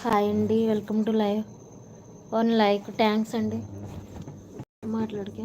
Hi అండి welcome to live. One like thanks అండి. మాట్లాడికే.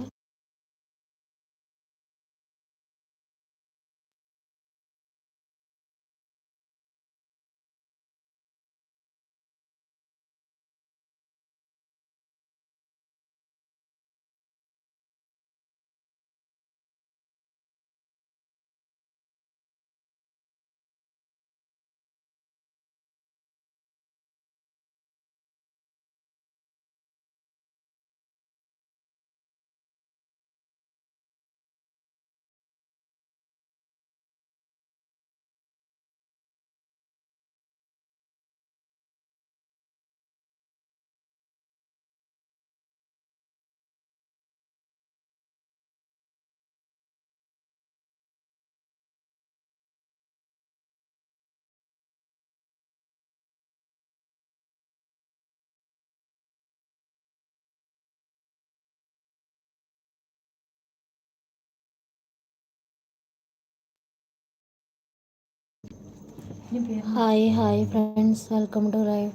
Hi hi friends welcome to live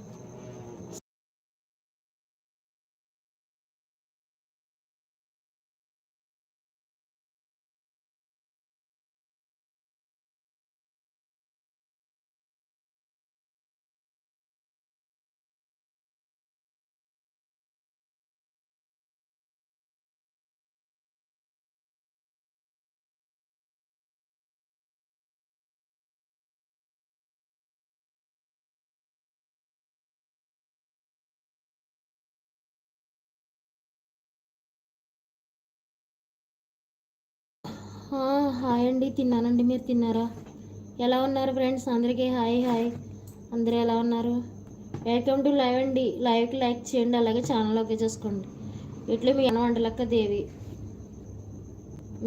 hi అండి. తిన్నానండి. మీరు తిన్నారా? ఎలా ఉన్నారు ఫ్రెండ్స్? అందరికీ హాయ్ హాయ్. అందరూ ఎలా ఉన్నారు? వెల్కమ్ టు లైవ్ అండి. లైవ్కి లైక్ చేయండి. అలాగే ఛానల్ ఓకే చేసుకోండి. ఇట్లా మీ అన్న వంటలక్క దేవి.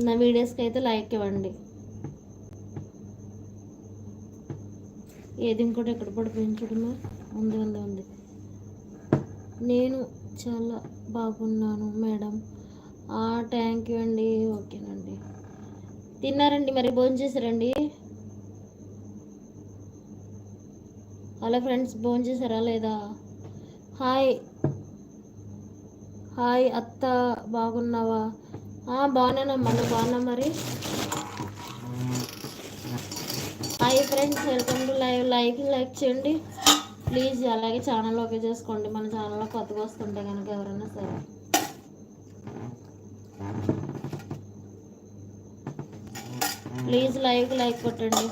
నా వీడియోస్కి అయితే లైక్ ఇవ్వండి. ఏది ఇంకోటి ఎక్కడ పడిపోయింది ఉంది ఉంది ఉంది. నేను చాలా బాగున్నాను మేడం. థ్యాంక్ యూ అండి. ఓకేనండి. తిన్నారండి మరి భోజనం చేశారండి? హలో ఫ్రెండ్స్ భోజనం చేశారా లేదా? హాయ్. హాయ్ అత్త బాగున్నావా? బాగున్నానమ్మా నువ్వు బాగున్నా మరి? Hi friends welcome to live. Like like చేయండి. ప్లీజ్ అలాగే ఛానల్ ఓకే చేసుకోండి. మన ఛానల్లో కొత్తగా వస్తుంటే కనుక ఎవరైనా సరే. ప్లీజ్ లైక్ లైక్ కొట్టండి.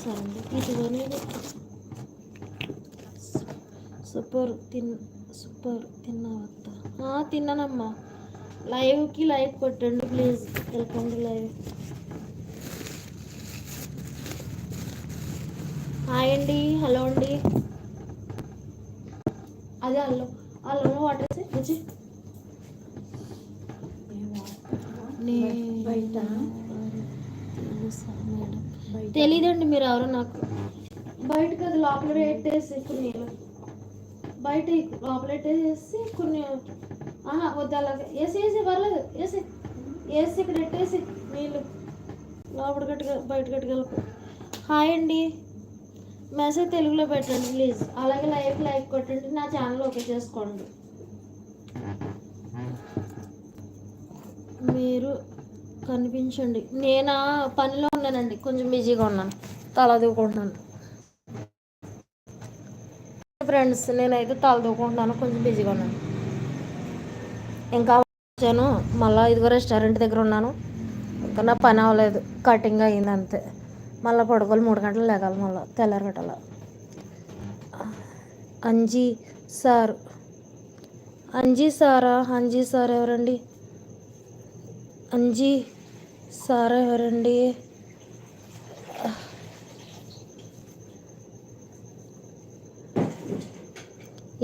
సరే సూపర్ తిన్ సూపర్ తిన్నావత్త తిన్నానమ్మా. లైవ్కి లైక్ కొట్టండి please. Welcome to live. Hi అండి హలో అండి. అదే హలో హలో వాటర్ వచ్చి బయట. తెలీదండి మీరు ఎవరు నాకు. బయట కదా లోపల పెట్టేసి కొన్ని బయట లోపల పెట్టేసి కొన్ని ఆహా వద్దు అలాగే. వేసి వేసి పర్లేదు. వేసి వేసి ఇక్కడ పెట్టేసి నీళ్ళు లోపల గట్టిగా బయట కట్టుకెళ్ళకు. హాయ్ అండి. మెసేజ్ తెలుగులో పెట్టండి ప్లీజ్. అలాగే లైక్ లైక్ కొట్టండి. నా ఛానల్ ఓకే చేసుకోండి. మీరు కనిపించండి. నేను పనిలో ఉన్నానండి. కొంచెం బిజీగా ఉన్నాను. తల దూకుంటున్నాను. ఫ్రెండ్స్ నేనైతే తల దూకుంటున్నాను. కొంచెం బిజీగా ఉన్నాను. ఇంకా వచ్చాను. మళ్ళీ ఇదిగో రెస్టారెంట్ దగ్గర ఉన్నాను. ఇంకా నా పని అవ్వలేదు. కటింగ్ అయింది అంతే. మళ్ళీ పడుకోవాలి. మూడు గంటలు లేగాలి మళ్ళీ. తెల్లారగట్టాల. అంజీ సార్. అంజీ సారా? అంజీ సార్ ఎవరండి? అంజీ సార్ ఎవరండి?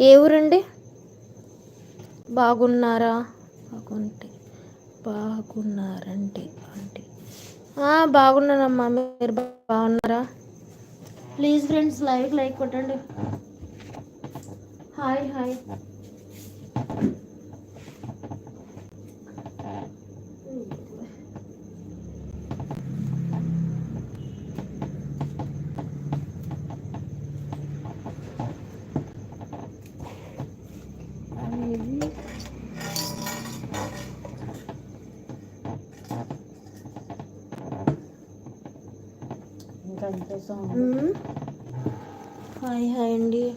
ఏ ఊరండి? బాగున్నారా? బాగుంటే బాగున్నారంటే అంటే. బాగున్నానమ్మా. మీరు బాగున్నారా? ప్లీజ్ ఫ్రెండ్స్ లైక్ లైక్ కొట్టండి. Hi hi. హాయ్ హాయ్ అండి.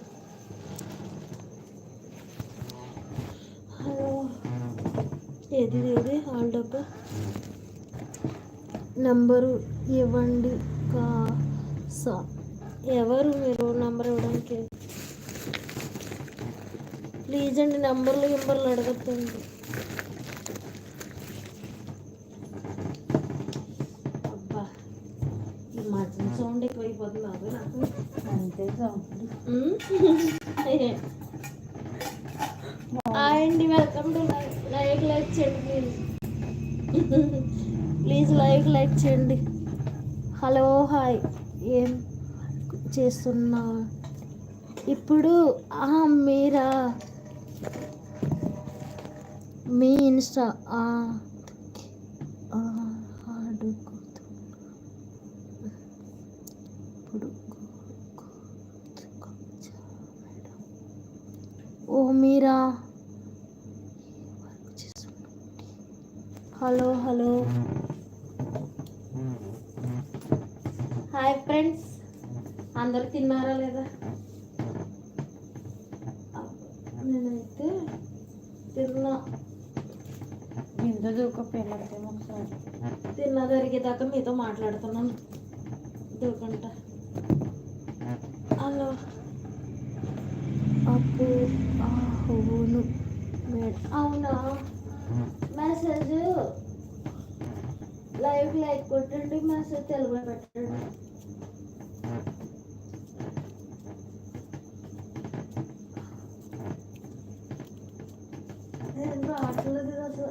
హలో. ఏది ఏది? హాల్ డబ్బా. నంబరు ఇవ్వండి కా ఎవరు మీరు నంబర్ ఇవ్వడానికి? ప్లీజ్ అండి నంబర్లు గింబర్లు అడగద్దండి. అండి వెల్కమ్ టు లైక్ లైక్ చేయండి. ప్లీజ్ ప్లీజ్ లైక్ లైక్ చేయండి. Hello hi. ఏం చేస్తున్నా? ఇప్పుడు ఆ, మీరా? మీ ఇన్స్టా మీరా? Hello hello. Hi friends. అందరు తిన్నారా లేదా? నేనైతే తిన్నా. బిందు దూక పిల్లలకి ఒకసారి తిన్న జరిగేదాకా మీతో మాట్లాడుతున్నాను దూకంట హలో అప్పు అవును మేడం అవునా మెసేజ్ లైవ్ లైక్ కొట్టండి మెసేజ్ తెలుగులో పెట్టండి ఏం రావట్లేదు ఇది అసలు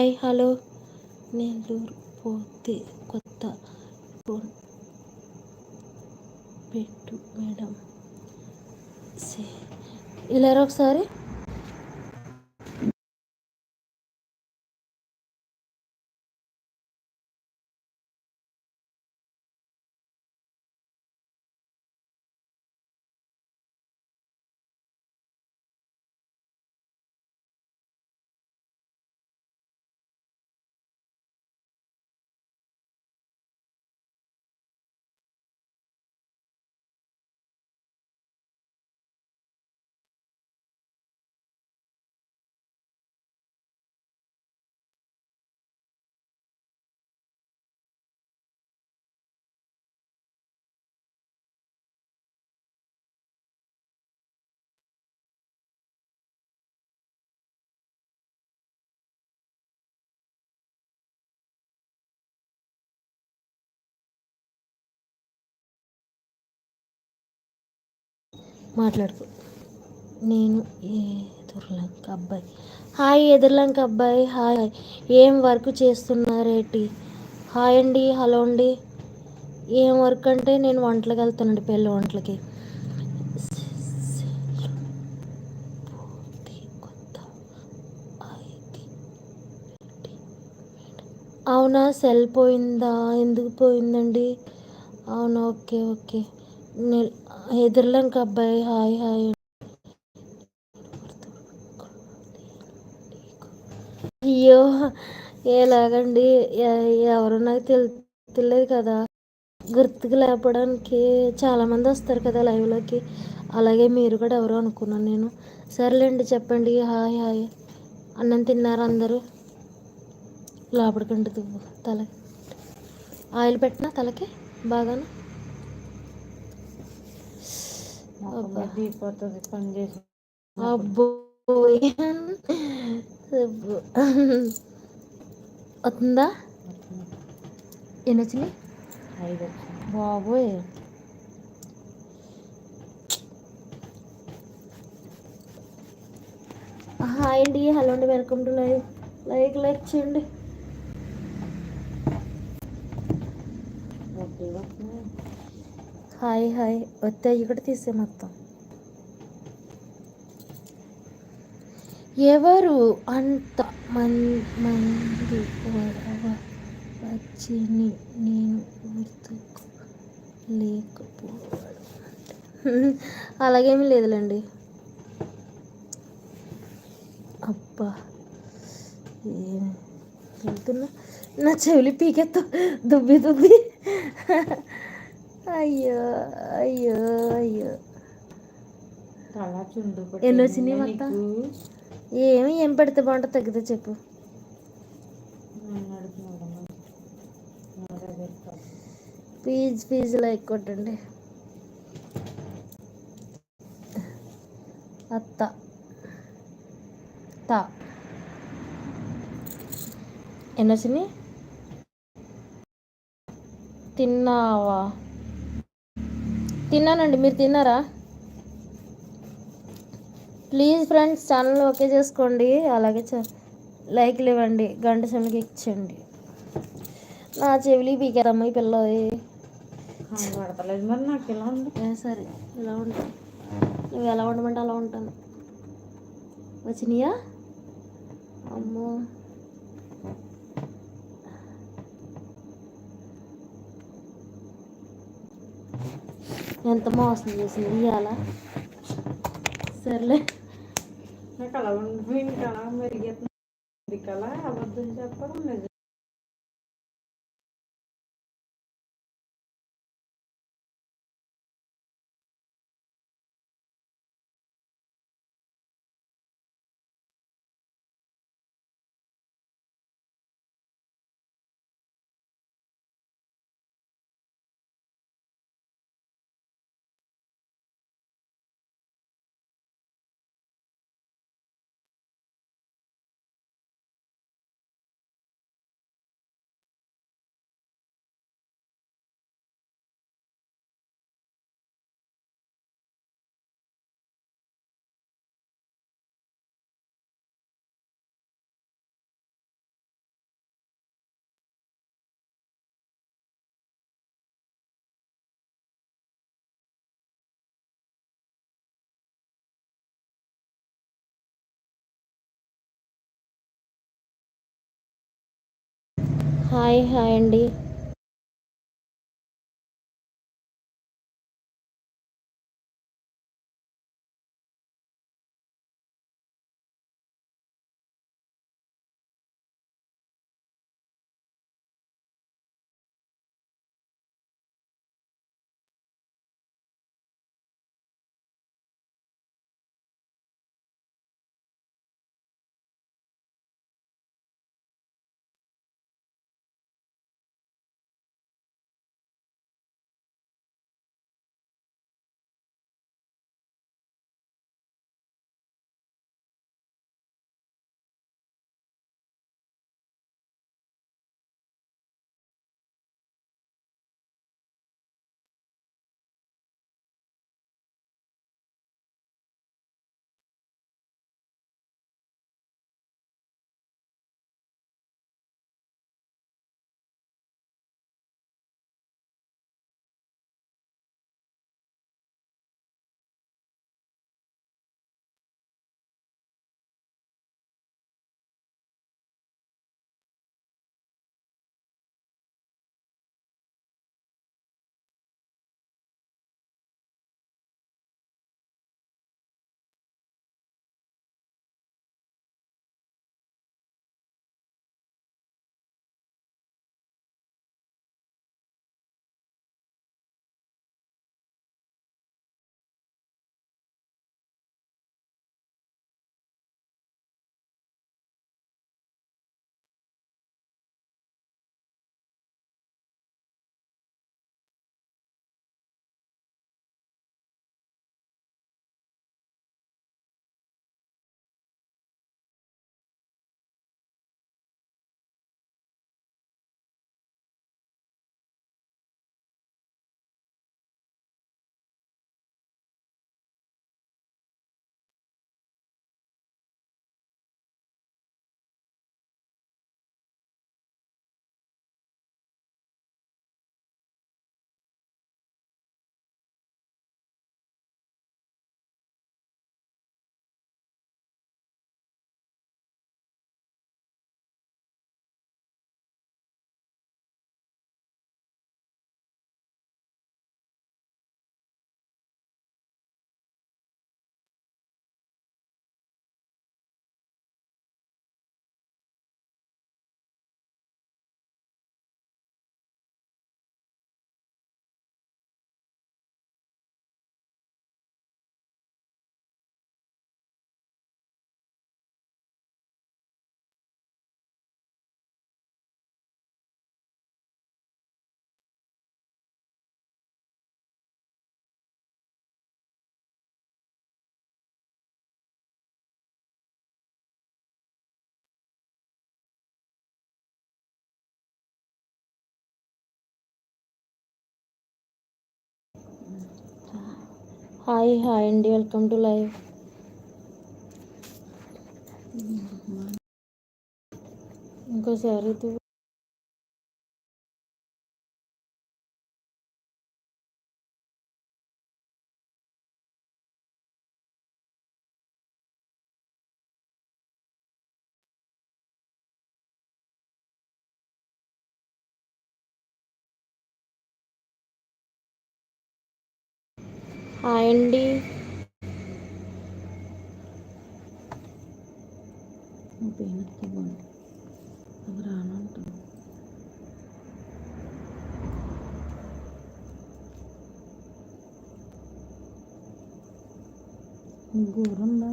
హాయ్ హలో. నెల్లూరు పోతే కొత్త ఫోన్ పెట్టు మేడం. సే ఇలా ఒకసారి. మాట్లాడుకో. నేను ఎదుర్లంక అబ్బాయి? హాయ్ ఎదుర్లంక అబ్బాయి హాయ్. ఏం వర్క్ చేస్తున్నారేటి హాయ్ అండి హలో అండి. ఏం వర్క్ అంటే నేను వంటలకు వెళ్తానండి పెళ్ళి వంటలకి. అవునా సెల్ పోయిందా? ఎందుకు పోయిందండి? అవునా ఓకే ఓకే. నేను ఎదుర్లంక అబ్బాయి హాయ్ హాయ్. అయ్యో ఎలాగండి? ఎవరు నాకు తెలి తెలియదు కదా. గుర్తుకు లేపడానికి చాలామంది వస్తారు కదా లైవ్లోకి. అలాగే మీరు కూడా ఎవరు అనుకున్నాను నేను. సర్లేండి చెప్పండి. Hi hi. అన్నం తిన్నారు అందరూ? లోపలికంటి దువ్వు తల ఆయిల్ పెట్టినా తలకి? బాగానే మొక్క మీద దిగిపోతుంది పని చేసి అబ్బో. వస్తుందా ఎన్ని వచ్చినాయి ఐదు. బాబోయ్ హాయ్ అండి హలో అండి welcome to live like like చేయండి వస్తున్నాయి. Hi hi. వద్దా ఇక్కడ కూడా తీసే మొత్తం. ఎవరు అంత మం- మంది వచ్చి నేను గుర్తుకు లేకపోవడం అలాగేమీ లేదులేండి. అబ్బా ఏం వెళ్తున్నా? నా చెవులు పీకెత్తా దుబ్బి దుబ్బి అయ్యో అయ్యో అయ్యో. తల ఎన్ని వచ్చినాయి మొత్తం? ఏమి ఏం పెడితే బాగుంటుంది తగ్గితే చెప్పు. ప్లీజ్ ఫీజులో ఎక్కువండి కొట్టండి అత్త. తా. ఎన్ని వచ్చినాయి తిన్నావా? తిన్నానండి మీరు తిన్నారా? ప్లీజ్ ఫ్రెండ్స్ ఛానల్ ఓకే చేసుకోండి. అలాగే చ లైక్లు ఇవ్వండి గంట చెమలకి ఇచ్చండి నా చెవిలి పీకేరమ్మ ఈ పిల్ల మరి నాకు ఇలా ఉంది. సరే ఇలా ఉంటాను నువ్వు ఎలా ఉండమంటే అలా ఉంటాను. వచ్చినాయా? అమ్మో. ఎంత మోసం చేసింది ఇవాళ సర్లే. నాకు అలా ఉండిపోయింది కదా మెరిగెత్తుంది కదా అబద్ధం చెప్పడం నిజం. హాయ్ హాయ్ అండి. హాయ్ హాయ్ అండి. Welcome to live. ఇంకోసారి తూ- హాయ్ అండి గూరుందా